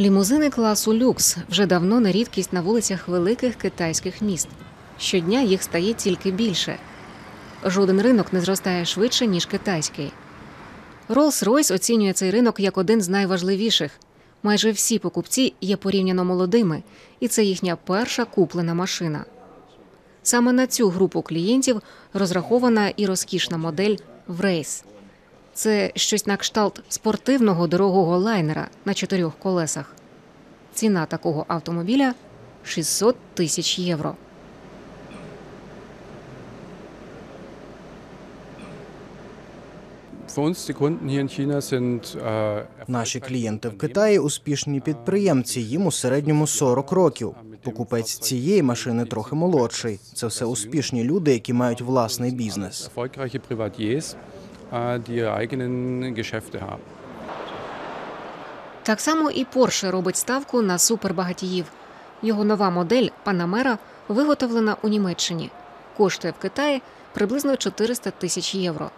Лімузини класу люкс вже давно не рідкість на вулицях великих китайських міст. Щодня їх стає тільки більше. Жоден ринок не зростає швидше, ніж китайський. Rolls-Royce оцінює цей ринок як один з найважливіших. Майже всі покупці є порівняно молодими, і це їхня перша куплена машина. Саме на цю групу клієнтів розрахована і розкішна модель Wraith. Це щось на кшталт спортивного дорогого лайнера на чотирьох колесах. Ціна такого автомобіля 600 тисяч євро. Äh, Наші клієнти в Китаї успішні підприємці. Їм у середньому 40 років. Покупець цієї машини трохи молодший. Це все успішні люди, які мають власний бізнес. Так само і Porsche робить ставку на супербагатіїв. Його нова модель Panamera виготовлена у Німеччині. Коштує в Китаї приблизно 400 тисяч євро.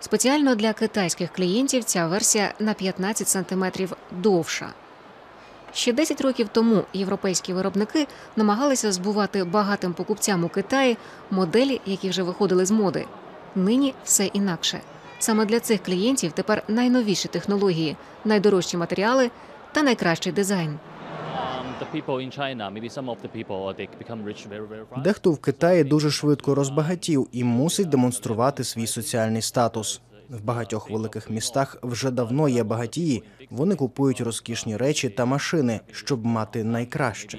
Спеціально для китайських клієнтів ця версія на 15 сантиметрів довша. Ще 10 років тому європейські виробники намагалися збувати багатим покупцям у Китаї моделі, які вже виходили з моди. Нині все інакше. Саме для цих клієнтів тепер найновіші технології, найдорожчі матеріали та найкращий дизайн. um, uh. Дехто в Китаї дуже швидко розбагатів і мусить демонструвати свій соціальний статус. В багатьох великих містах вже давно є багатії. Вони купують розкішні речі та машини, щоб мати найкраще.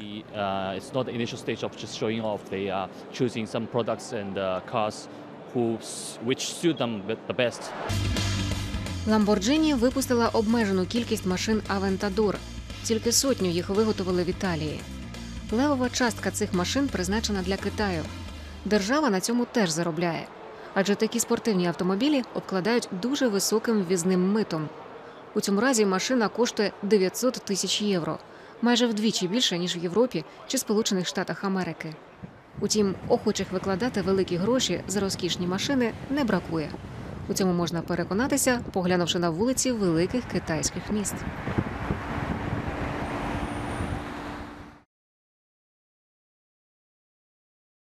Who, which suit them the the best. Lamborghini випустила обмежену кількість машин Aventador. Тільки сотню їх виготовили в Італії. Левова частка цих машин призначена для Китаю. Держава на цьому теж заробляє, адже такі спортивні автомобілі обкладають дуже високим ввізним митом. У цьому разі машина коштує 900 тисяч євро, майже вдвічі більше ніж в Європі чи Сполучених Штатах Америки. Утім, охочих викладати великі гроші за розкішні машини не бракує. У цьому можна переконатися, поглянувши на вулиці великих китайських міст.